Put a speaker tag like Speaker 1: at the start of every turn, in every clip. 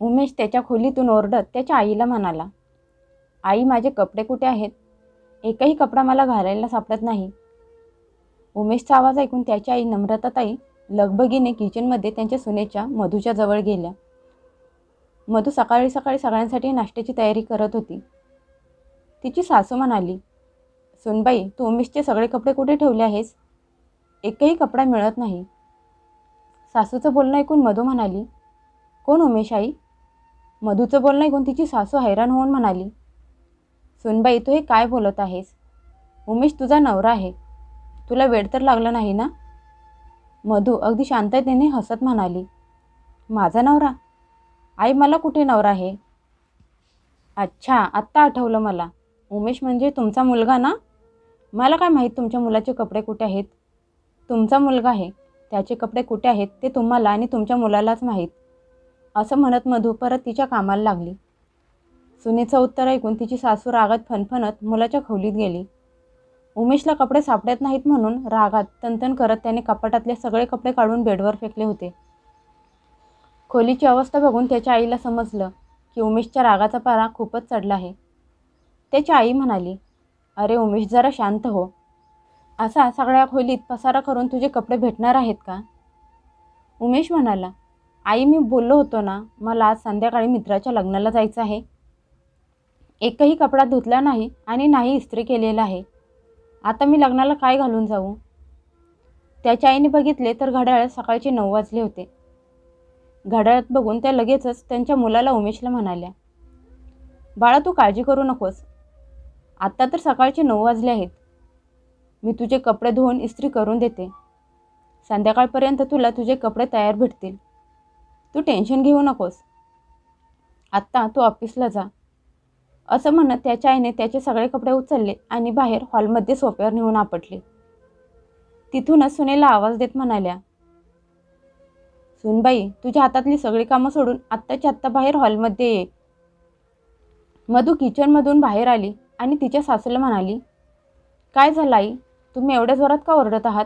Speaker 1: उमेश त्याच्या खोलीतून ओरडत त्याच्या आईला म्हणाला आई माझे कपडे कुठे आहेत? एकही कपडा मला घालायला सापडत नाही. उमेशचा आवाज ऐकून त्याची आई नम्रताताई लगबगीने किचनमध्ये त्यांच्या सुनेच्या मधूच्या जवळ गेल्या. मधू सकाळी सकाळी सगळ्यांसाठी नाश्त्याची तयारी करत होती. तिची सासू म्हणाली सुनबाई तू उमेशचे सगळे कपडे कुठे ठेवले आहेस? एकही कपडा मिळत नाही. सासूचं बोलणं ऐकून मधू म्हणाली कोण उमेश आई? मधूचं बोलणं ऐकून तिची सासू हैराण होऊन म्हणाली सुनबाई तू हे काय बोलत आहेस? उमेश तुझा नवरा आहे. तुला वेळ तर लागला नाही ना? मधू अगदी शांततेने हसत म्हणाली माझा नवरा? आई मला कुठे नवरा आहे? अच्छा आत्ता आठवलं मला. उमेश म्हणजे तुमचा मुलगा ना? मला काय माहीत तुमच्या मुलाचे कपडे कुठे आहेत? तुमचा मुलगा आहे. त्याचे कपडे कुठे आहेत ते तुम्हाला आणि तुमच्या मुलालाच माहीत. असं म्हणत मधू परत तिच्या कामाला लागली. सुनेचं उत्तर ऐकून तिची सासू रागात फनफनत मुलाच्या खोलीत गेली. उमेशला कपडे सापडत नाहीत म्हणून रागात तनतन करत त्याने कपाटातले सगळे कपडे काढून बेडवर फेकले होते. खोलीची अवस्था बघून त्याच्या आईला समजलं की उमेशच्या रागाचा पारा खूपच चढला आहे. त्याची आई म्हणाली अरे उमेश जरा शांत हो. असा सगळ्या खोलीत पसारा करून तुझे कपडे भेटणार आहेत का? उमेश म्हणाला आई मी बोललो होतो ना मला आज संध्याकाळी मित्राच्या लग्नाला जायचं आहे. एकही कपडा धुतला नाही आणि नाही इस्त्री केलेला आहे. आता मी लग्नाला काय घालून जाऊ? त्याच्या आईने बघितले तर घड्याळात सकाळचे नऊ वाजले होते. घड्याळात बघून त्या लगेचच त्यांच्या मुलाला उमेशला म्हणाल्या बाळा तू काळजी करू नकोस. आत्ता तर सकाळचे नऊ वाजले आहेत. मी तुझे कपडे धुवून इस्त्री करून देते. संध्याकाळपर्यंत तुला तुझे कपडे तयार भेटतील. तू टेन्शन घेऊ नकोस. आत्ता तू ऑफिसला जा. असं म्हणत त्याच्या आईने त्याचे सगळे कपडे उचलले आणि बाहेर हॉलमध्ये सोप्यावर नेऊन आपटले. तिथूनच सुनेला आवाज देत म्हणाल्या सुनबाई तुझ्या हातातली सगळी कामं सोडून आत्ताच्या आत्ता बाहेर हॉलमध्ये ये. मधू किचनमधून बाहेर आली आणि तिच्या सासूला म्हणाली काय झालं आई? तुम्ही एवढ्या जोरात का ओरडत आहात?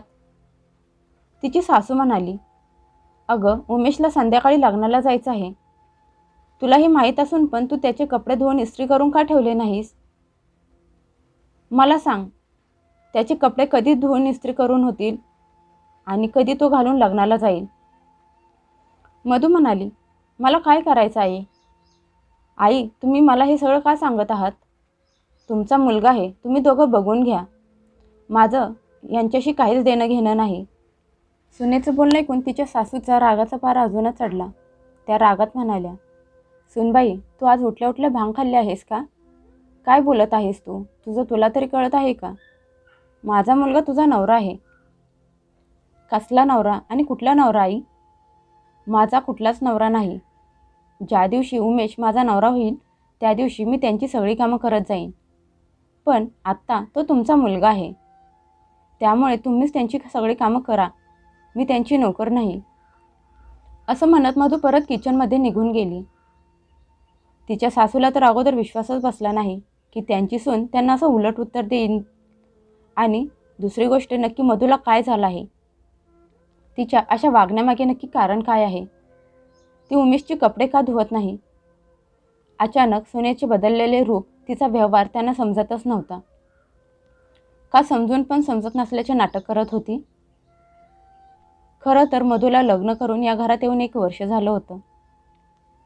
Speaker 1: तिची सासू म्हणाली अगं उमेशला संध्याकाळी लग्नाला जायचं आहे. तुला हे माहीत असून पण तू त्याचे कपडे धुवून इस्त्री करून का ठेवले नाहीस? मला सांग त्याचे कपडे कधी धुवून इस्त्री करून होतील आणि कधी तो घालून लग्नाला जाईल? मधू म्हणाली मला काय करायचं आहे आई तुम्ही मला हे सगळं का सांगत आहात? तुमचा मुलगा आहे तुम्ही दोघं बघून घ्या. माझं यांच्याशी काहीच देणं घेणं नाही. सुनेचं बोलणं ऐकून तिच्या सासूचा रागाचा पारा अजूनच चढला. त्या रागात म्हणाल्या सुनबाई तू आज उठल्या उठल्या भांग खाल्ली आहेस का? काय बोलत आहेस तू? तुझं तुला तरी कळत आहे का? माझा मुलगा तुझा नवरा आहे. कसला नवरा आणि कुठला नवरा आई? माझा कुठलाच नवरा नाही. ज्या दिवशी उमेश माझा नवरा होईल त्या दिवशी मी त्यांची सगळी कामं करत जाईन. पण आत्ता तो तुमचा मुलगा आहे. त्यामुळे तुम्हीच त्यांची सगळी कामं करा. मी त्यांची नोकर नाही. असं म्हणत मधू परत किचनमध्ये निघून गेली. तिच्या सासूला तर अगोदर विश्वासच बसला नाही की त्यांची सून त्यांना असं उलट उत्तर देईन. आणि दुसरी गोष्ट नक्की मधूला काय झालं आहे? तिच्या अशा वागण्यामागे नक्की कारण काय आहे? ती उमेशचे कपडे का धुवत नाही? अचानक सोन्याचे बदललेले रूप तिचा व्यवहार त्यांना समजतच नव्हता. का समजून पण समजत नसल्याचे नाटक करत होती? खरं तर मधूला लग्न करून या घरात येऊन एक वर्ष झालं होतं.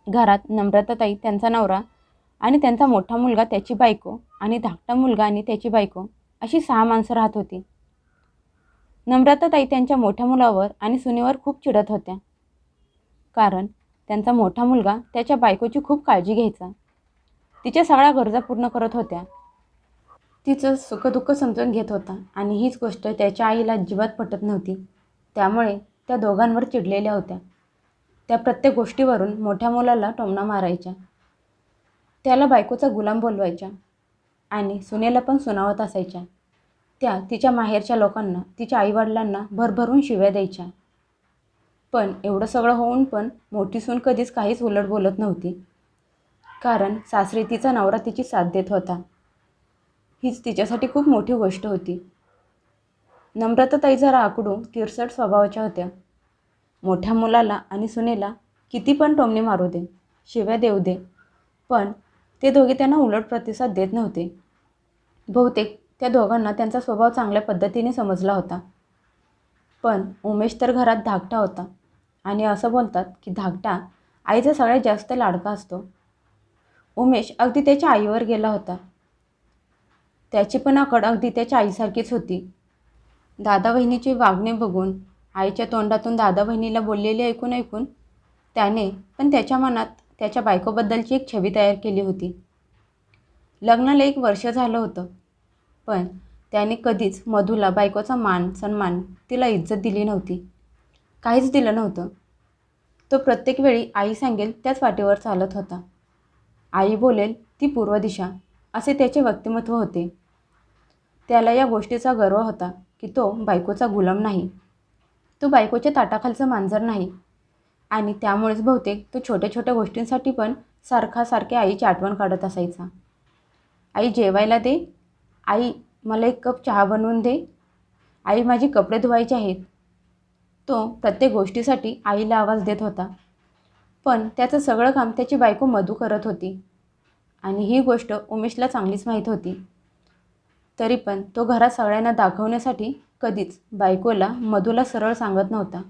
Speaker 1: घरात नम्रताताई त्यांचा नवरा आणि त्यांचा मोठा मुलगा त्याची बायको आणि धाकटा मुलगा आणि त्याची बायको अशी सहा माणसं राहत होती. नम्रताताई त्यांच्या मोठ्या मुलावर आणि सुनेवर खूप चिडत होत्या. कारण त्यांचा मोठा मुलगा त्याच्या बायकोची खूप काळजी घ्यायचा. तिच्या सगळ्या गरजा पूर्ण करत होत्या. तिचं सुखदुःख समजून घेत होता आणि हीच गोष्ट त्याच्या आईला अजिबात पटत नव्हती. त्यामुळे त्या दोघांवर चिडलेल्या होत्या. त्या प्रत्येक गोष्टीवरून मोठ्या मुलाला टोमणा मारायच्या. त्याला बायकोचा गुलाम बोलवायच्या आणि सुनेला पण सुनावत असायच्या. त्या तिच्या माहेरच्या लोकांना तिच्या आईवडिलांना भरभरून शिव्या द्यायच्या. पण एवढं सगळं होऊन पण मोठी सून कधीच काहीच उलट बोलत नव्हती. कारण सासरी तिचा नवरा तिची साथ देत होता. हीच तिच्यासाठी खूप मोठी गोष्ट होती. नम्रताताई जरा आकडून तिरसट स्वभावाच्या होत्या. मोठ्या मुलाला आणि सुनेला किती पण टोमणे मारू दे शिव्या देऊ दे पण ते दोघे त्यांना उलट प्रतिसाद देत नव्हते. बहुतेक त्या दोघांना त्यांचा स्वभाव चांगल्या पद्धतीने समजला होता. पण उमेश तर घरात धाकटा होता आणि असं बोलतात की धाकटा आईचा सगळ्यात जास्त लाडका असतो. उमेश अगदी त्याच्या आईवर गेला होता. त्याची पण आकड अगदी त्याच्या आईसारखीच होती. दादा बहिणीचे वागणे बघून आईच्या तोंडातून दादा बहिणीला बोललेले ऐकून ऐकून त्याने पण त्याच्या मनात त्याच्या बायकोबद्दलची एक छवी तयार केली होती. लग्नाला एक वर्ष झालं होतं पण त्याने कधीच मधूला बायकोचा मान सन्मान तिला इज्जत दिली नव्हती. काहीच दिलं नव्हतं. तो प्रत्येक वेळी आई सांगेल त्याच वाटेवर चालत होता. आई बोलेल ती पूर्व दिशा असे त्याचे व्यक्तिमत्व होते. त्याला या गोष्टीचा गर्व होता की तो बायकोचा गुलाम नाही. तो बायकोच्या ताटाखालचं मांजर नाही. आणि त्यामुळेच बहुतेक तो छोट्या छोट्या गोष्टींसाठी पण सारखा सारख्या आईची आठवण काढत असायचा. आई जेवायला दे. आई मला एक कप चहा बनवून दे. आई माझी कपडे धुवायचे आहेत. तो प्रत्येक गोष्टीसाठी आईला आवाज देत होता. पण त्याचं सगळं काम त्याची बायको मधू करत होती. आणि ही गोष्ट उमेशला चांगलीच माहीत होती. तरी पण तो घरात सगळ्यांना दाखवण्यासाठी कधीच बायकोला मधूला सरळ सांगत नव्हता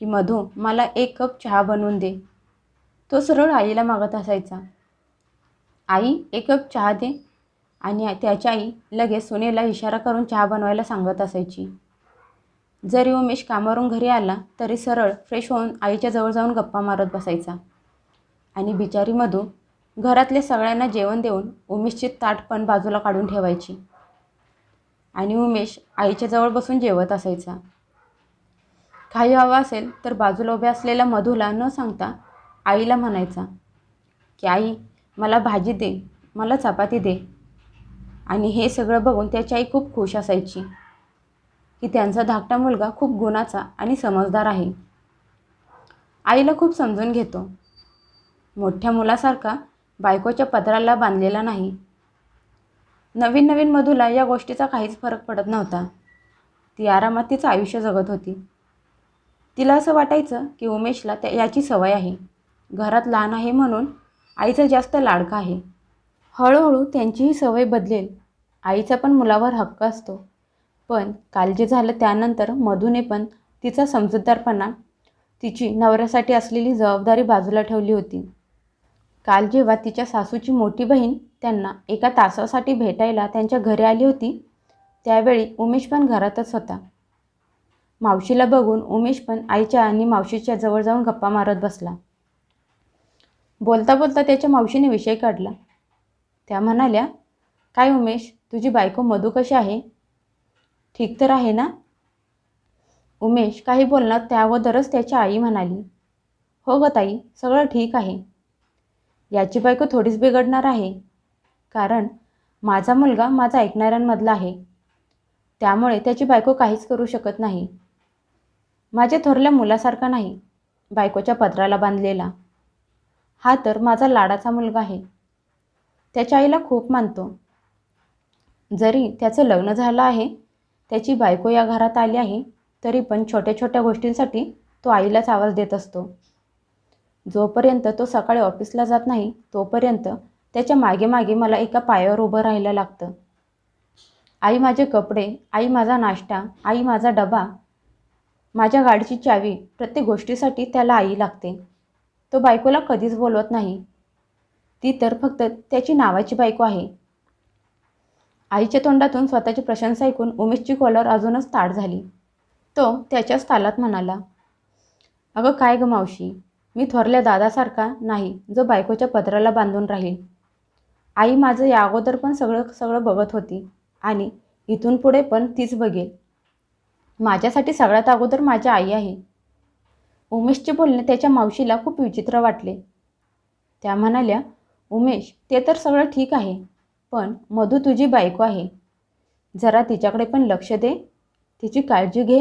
Speaker 1: की मधू मला एक कप चहा बनवून दे. तो सरळ आईला मागत असायचा. आई एक कप चहा दे. आणि त्याची आई लगेच सुनेला इशारा करून चहा बनवायला सांगत असायची. जरी उमेश कामावरून घरी आला तरी सरळ फ्रेश होऊन आईच्या जवळ जाऊन गप्पा मारत बसायचा. आणि बिचारी मधू घरातल्या सगळ्यांना जेवण देऊन उमेशची ताट पण बाजूला काढून ठेवायची. आणि उमेश आईच्या जवळ बसून जेवत असायचा. काही हवं असेल तर बाजूला उभ्या असलेल्या मधूला न सांगता आईला म्हणायचा की आई मला भाजी दे मला चपाती दे. आणि हे सगळं बघून त्याची आई खूप खुश असायची की त्यांचा धाकटा मुलगा खूप गुणाचा आणि समजदार आहे. आईला खूप समजून घेतो. मोठ्या मुलासारखा बायकोच्या पदराला बांधलेला नाही. नवीन नवीन मधूला या गोष्टीचा काहीच फरक पडत नव्हता. ती आरामात तिचं आयुष्य जगत होती. तिला असं वाटायचं की उमेशला त्या याची सवय आहे. घरात लहान आहे म्हणून आईचा जास्त लाडका आहे. हळूहळू त्यांचीही सवय बदलेल. आईचा पण मुलावर हक्क असतो. पण काल जे झालं त्यानंतर मधूने पण तिचा समजूतदारपणा तिची नवऱ्यासाठी असलेली जबाबदारी बाजूला ठेवली होती. काल जेव्हा तिच्या सासूची मोठी बहीण त्यांना एका तासासाठी भेटायला त्यांच्या घरी आली होती. त्यावेळी उमेश पण घरातच होता. मावशीला बघून उमेश पण आईच्या आणि मावशीच्या जवळ जाऊन गप्पा मारत बसला. बोलता बोलता त्याच्या मावशीने विषय काढला. त्या म्हणाल्या काय उमेश तुझी बायको मधू कशी आहे? ठीक तर आहे ना? उमेश काही बोलणार त्या अगोदरच त्याची आई म्हणाली हो ग ताई सगळं ठीक आहे. याची बायको थोडीच बिघडणार आहे. कारण माझा मुलगा माझा ऐकणाऱ्यांमधला आहे. त्यामुळे त्याची बायको काहीच करू शकत नाही. माझ्या थोरल्या मुलासारखा नाही बायकोच्या पत्राला बांधलेला. हा तर माझा लाडाचा मुलगा आहे. त्याच्या आईला खूप मानतो. जरी त्याचं लग्न झालं आहे त्याची बायको या घरात आली आहे तरी पण छोट्या छोट्या गोष्टींसाठी तो आईलाच आवाज देत असतो. जोपर्यंत तो सकाळी ऑफिसला जात नाही तोपर्यंत त्याच्यामागे मागे मला एका पायावर उभं राहायला लागतं. आई माझे कपडे आई माझा नाश्ता आई माझा डबा माझ्या गाडीची चावी प्रत्येक गोष्टीसाठी त्याला आई लागते. तो बायकोला कधीच बोलवत नाही. ती तर फक्त त्याची नावाची बायको आहे. आईच्या तोंडातून स्वतःची प्रशंसा ऐकून उमेशची कॉलर अजूनच ताट झाली. तो त्याच्याच तालात म्हणाला अगं काय ग मावशी मी थोरल्या दादासारखा नाही जो बायकोच्या पत्राला बांधून राहील. आई माझं या अगोदर पण सगळं सगळं बघत होती. आणि इथून पुढे पण तीच बघेल. माझ्यासाठी सगळ्यात अगोदर माझ्या आई आहे. उमेशचे बोलणे त्याच्या मावशीला खूप विचित्र वाटले. त्या म्हणाल्या उमेश ते तर सगळं ठीक आहे पण मधू तुझी बायको आहे. जरा तिच्याकडे पण लक्ष दे. तिची काळजी घे.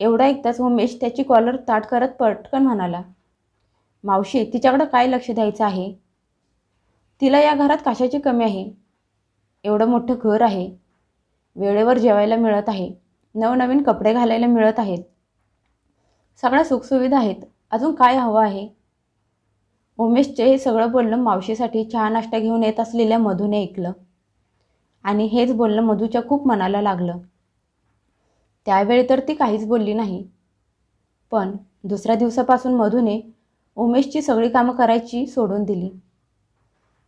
Speaker 1: एवढा एकदाच उमेश त्याची कॉलर ताट करत पटकन म्हणाला मावशी तिच्याकडं काय लक्ष द्यायचं आहे? तिला या घरात कशाची कमी आहे? एवढं मोठं घर आहे. वेळेवर जेवायला मिळत आहे. नवनवीन कपडे घालायला मिळत आहेत. सगळ्या सुखसुविधा आहेत. अजून काय हवं आहे? उमेशचे हे सगळं बोलणं मावशीसाठी चहा नाश्ता घेऊन येत असलेल्या मधूने ऐकलं. आणि हेच बोलणं मधूच्या खूप मनाला लागलं. त्यावेळी तर ती काहीच बोलली नाही. पण दुसऱ्या दिवसापासून मधूने उमेशची सगळी कामं करायची सोडून दिली.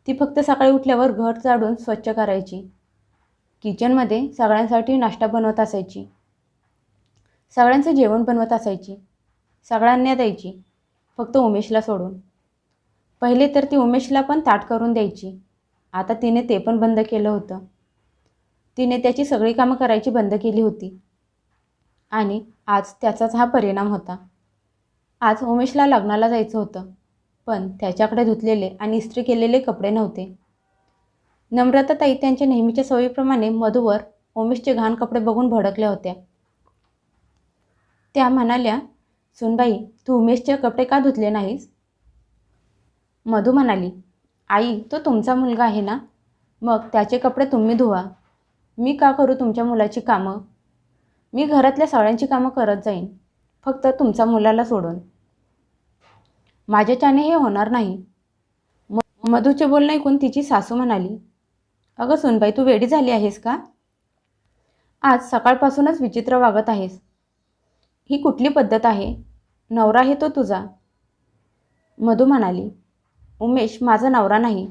Speaker 1: ती फक्त सकाळी उठल्यावर घर झाडून स्वच्छ करायची. किचनमध्ये सगळ्यांसाठी नाश्ता बनवत असायची. सगळ्यांचं जेवण बनवत असायची. सगळ्यांना द्यायची फक्त उमेशला सोडून. पहिले तर ती उमेशला पण ताट करून द्यायची. आता तिने ते पण बंद केलं होतं. तिने त्याची सगळी कामं करायची बंद केली होती. आणि आज त्याचाच हा परिणाम होता. आज उमेशला लग्नाला जायचं होतं. पण त्याच्याकडे धुतलेले आणि इस्त्री केलेले कपडे नव्हते. नम्रताताई त्यांच्या नेहमीच्या सवयीप्रमाणे मधूवर उमेशचे घाण कपडे बघून भडकल्या होत्या. त्या म्हणाल्या सुनबाई तू उमेशचे कपडे का धुतले नाहीस? मधू म्हणाली आई तो तुमचा मुलगा आहे ना? मग त्याचे कपडे तुम्ही धुवा. मी का करू तुमच्या मुलाची कामं? मी घरातल्या सगळ्यांची कामं करत जाईन. फक्त तुमच्या मुलाला सोडून. माझ्याच्याने हे होणार नाही. म मधूचे बोलणं ऐकून तिची सासू म्हणाली अगं सुनबाई तू वेडी झाली आहेस का? आज सकाळपासूनच विचित्र वागत आहेस. ही कुठली पद्धत आहे? नवरा आहे तो तुझा. मधू म्हणाली उमेश माझा नवरा नाही.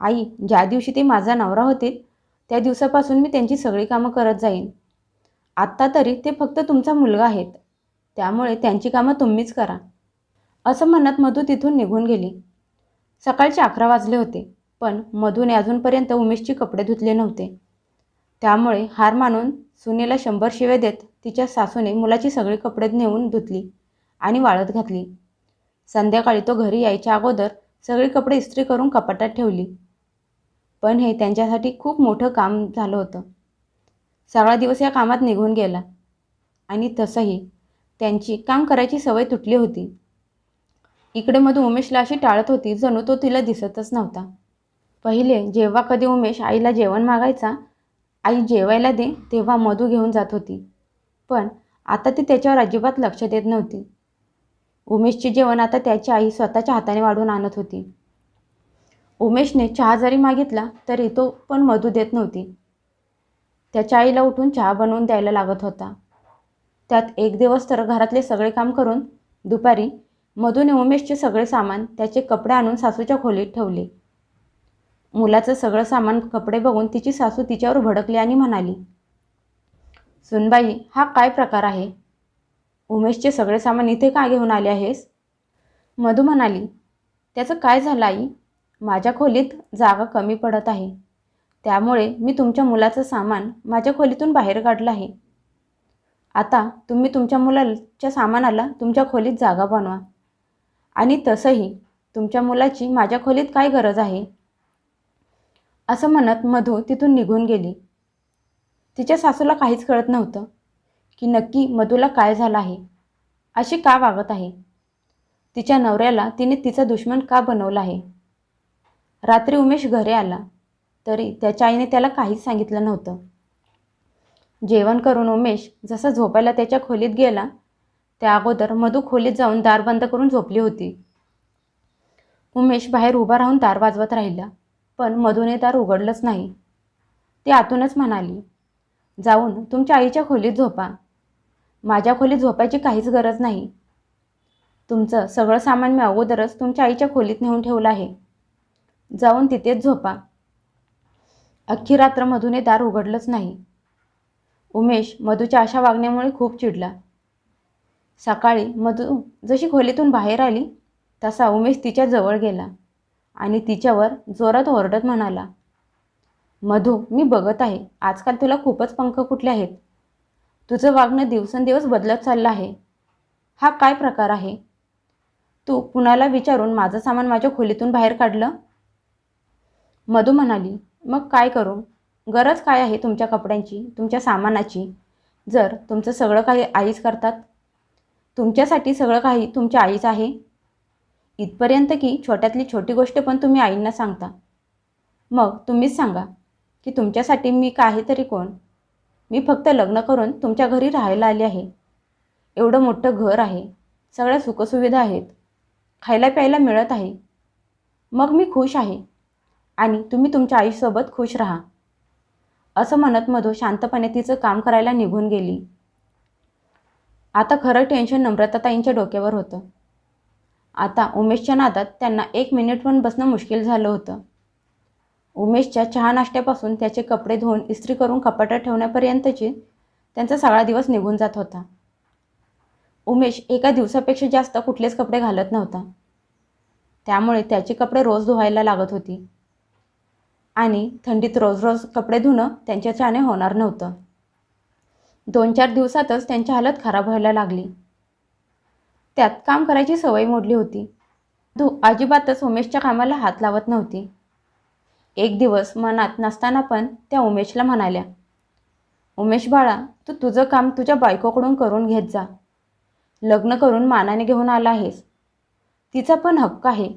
Speaker 1: आई ज्या दिवशी ते माझा नवरा होतील त्या दिवसापासून मी त्यांची सगळी कामं करत जाईन. आत्ता तरी ते फक्त तुमचा मुलगा आहेत. त्यामुळे त्यांची कामं तुम्हीच करा. असं म्हणत मधू तिथून निघून गेली. सकाळचे अकरा वाजले होते पण मधूने अजूनपर्यंत उमेशची कपडे धुतले नव्हते. त्यामुळे हार मानून सुनेला शंभर शिवे देत तिच्या सासूने मुलाची सगळी कपडे नेऊन धुतली आणि वाळत घातली. संध्याकाळी तो घरी यायच्या अगोदर सगळी कपडे इस्त्री करून कपाटात ठेवली. पण हे त्यांच्यासाठी खूप मोठं काम झालं होतं. सगळा दिवस या कामात निघून गेला आणि तसंही त्यांची काम करायची सवय तुटली होती. इकडे मधू उमेशला अशी टाळत होती जणू तो तिला दिसतच नव्हता. पहिले जेव्हा कधी उमेश आईला जेवण मागायचा आई जेवायला दे तेव्हा मधू घेऊन जात होती. पण आता ती त्याच्यावर अजिबात लक्ष देत नव्हती. उमेशचे जेवण आता त्याची आई स्वतःच्या हाताने वाढून आणत होती. उमेशने चहा जरी मागितला तरी तो पण मधू देत नव्हती. त्याच्या आईला उठून चहा बनवून द्यायला लागत होता. त्यात एक दिवस तर घरातले सगळे काम करून दुपारी मधूने उमेशचे सगळे सामान त्याचे कपडे आणून सासूच्या खोलीत ठेवले. मुलाचं सगळं सामान कपडे बघून तिची सासू तिच्यावर भडकली आणि म्हणाली सुनबाई हा काय प्रकार आहे? उमेशचे सगळे सामान इथे का घेऊन आले आहेस? मधू म्हणाली त्याचं काय झालं आई? माझ्या खोलीत जागा कमी पडत आहे. त्यामुळे मी तुमच्या मुलाचं सामान माझ्या खोलीतून बाहेर काढलं आहे. आता तुम्ही तुमच्या मुलाच्या सामानाला तुमच्या खोलीत जागा बनवा. आणि तसंही तुमच्या मुलाची माझ्या खोलीत काय गरज आहे? असं म्हणत मधू तिथून निघून गेली. तिच्या सासूला काहीच कळत नव्हतं की नक्की मधूला काय झालं आहे अशी का वागत आहे? तिच्या नवऱ्याला तिने तिचा दुश्मन का बनवला आहे? रात्री उमेश घरी आला तरी त्याच्या आईने त्याला काहीच सांगितलं नव्हतं. जेवण करून उमेश जसा झोपायला त्याच्या खोलीत गेला त्या अगोदर मधू खोलीत जाऊन दार बंद करून झोपली होती. उमेश बाहेर उभा राहून दार वाजवत राहिला पण मधूने दार उघडलंच नाही. ती आतूनच म्हणाली जाऊन तुमच्या आईच्या खोलीत झोपा. माझ्या खोलीत झोपायची काहीच गरज नाही. तुमचं सगळं सामान मी अगोदरच तुमच्या आईच्या खोलीत नेऊन ठेवलं आहे. जाऊन तिथेच झोपा. अख्खी रात्र मधूने दार उघडलंच नाही. उमेश मधूच्या अशा वागण्यामुळे खूप चिडला. सकाळी मधू जशी खोलीतून बाहेर आली तसा उमेश तिच्या जवळ गेला आणि तिच्यावर जोरात ओरडत म्हणाला मधू मी बघत आहे. आजकाल तुला खूपच पंख कुठले आहेत? तुझं वागणं दिवसेंदिवस बदलत चाललं आहे. हा काय प्रकार आहे? तू कुणाला विचारून माझं सामान माझ्या खोलीतून बाहेर काढलं? मधू म्हणाली मग काय करू? गरज काय आहे तुमच्या कपड्यांची तुमच्या सामानाची? जर तुमचं सगळं काही आईच करतात तुमच्यासाठी सगळं काही तुमच्या आईच आहे. इथपर्यंत की छोट्यातली छोटी गोष्ट पण तुम्ही आईंना सांगता. मग तुम्हीच सांगा की तुमच्यासाठी मी काहीतरी तरी कोण? मी फक्त लग्न करून तुमच्या घरी राहायला आले आहे. एवढं मोठं घर आहे. सगळ्या सुखसुविधा आहेत. खायला प्यायला मिळत आहे. मग मी खुश आहे. आणि तुम्ही तुमच्या आईसोबत खुश राहा. असं म्हणत मधू शांतपणे तिचं काम करायला निघून गेली. आता खरं टेन्शन नम्रताताईंच्या डोक्यावर होतं. आता उमेशच्या नादात त्यांना एक मिनिट पण बसणं मुश्किल झालं होतं. उमेशच्या चहा नाश्त्यापासून त्याचे कपडे धुवून इस्त्री करून कपाटात ठेवण्यापर्यंतची त्यांचा सगळा दिवस निघून जात होता. उमेश एका दिवसापेक्षा जास्त कुठलेच कपडे घालत नव्हता. त्यामुळे त्याचे कपडे रोज धुवायला लागत होती. आणि थंडीत रोज रोज कपडे धुणं त्यांच्याच्याने होणार नव्हतं. दोन चार दिवसातच त्यांची हालत खराब व्हायला लागली. त्यात काम करायची सवय मोडली होती. धू अजिबातच उमेशच्या कामाला हात लावत नव्हती. एक दिवस मनात नसताना पण त्या उमेशला म्हणाल्या उमेश बाळा तू तुझं काम तुझ्या बायकोकडून करून घेत जा. लग्न करून मानाने घेऊन आला आहेस. तिचा पण हक्क आहे.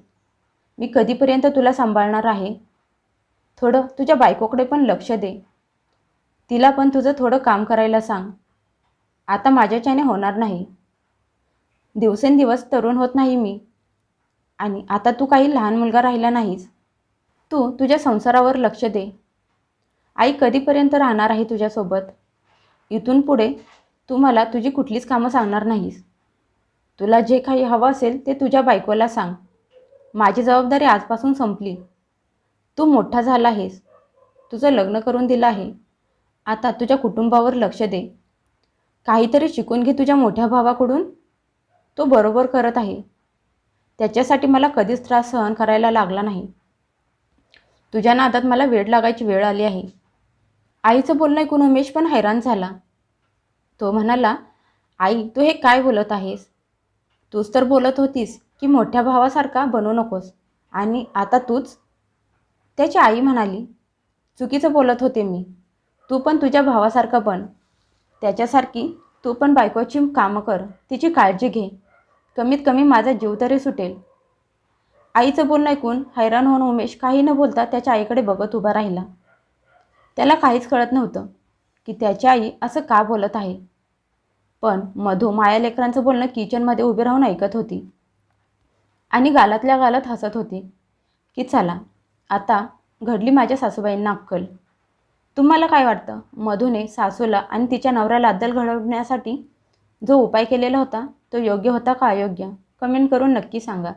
Speaker 1: मी कधीपर्यंत तुला सांभाळणार आहे? थोडं तुझ्या बायकोकडे पण लक्ष दे. तिला पण तुझं थोडं काम करायला सांग. आता माझ्याच्याने होणार नाही. दिवसेंदिवस तरुण होत नाही मी. आणि आता तू काही लहान मुलगा राहिला नाहीस. तू तुझ्या संसारावर लक्ष दे. आई कधीपर्यंत राहणार आहे तुझ्यासोबत? इथून पुढे तू मला तुझी कुठलीच कामं सांगणार नाहीस. तुला जे काही हवं असेल ते तुझ्या बायकोला सांग. माझी जबाबदारी आजपासून संपली. तू मोठा झाला आहेस. तुझं लग्न करून दिलं आहे. आता तुझ्या कुटुंबावर लक्ष दे. काहीतरी शिकून घे तुझ्या मोठ्या भावाकडून. तो बरोबर करत आहे. त्याच्यासाठी मला कधीच त्रास सहन करायला लागला नाही. तुझ्या नादात मला वेळ लागायची वेळ आली आहे. आईचं बोलणं ऐकून उमेश पण हैराण झाला. तो म्हणाला आई तू हे काय बोलत आहेस? तूच तर बोलत होतीस की मोठ्या भावासारखा बनू नकोस. आणि आता तूच? त्याची आई म्हणाली चुकीचं बोलत होते मी. तू पण तुझ्या भावासारखा बन. त्याच्यासारखी तू पण बायकोची कामं कर. तिची काळजी घे. कमीत कमी माझा जीव तरी सुटेल. आईचं बोलणं ऐकून हैराण होऊन उमेश काही न बोलता त्याच्या आईकडे बघत उभा राहिला. त्याला काहीच कळत नव्हतं की त्याची आई असं का बोलत आहे. पण मधू माया लेकरांचं बोलणं किचनमध्ये उभी राहून ऐकत होती. आणि गालातल्या गालात हसत होती की चला आता घडली माझ्या सासूबाईंना अक्कल. तुम्हाला काय वाटतं? मधूने सासूला आणि तिच्या नवऱ्याला अद्दल घडवण्यासाठी जो उपाय केलेला होता तो योग्य होता का अयोग्य? कमेंट करून नक्की सांगा.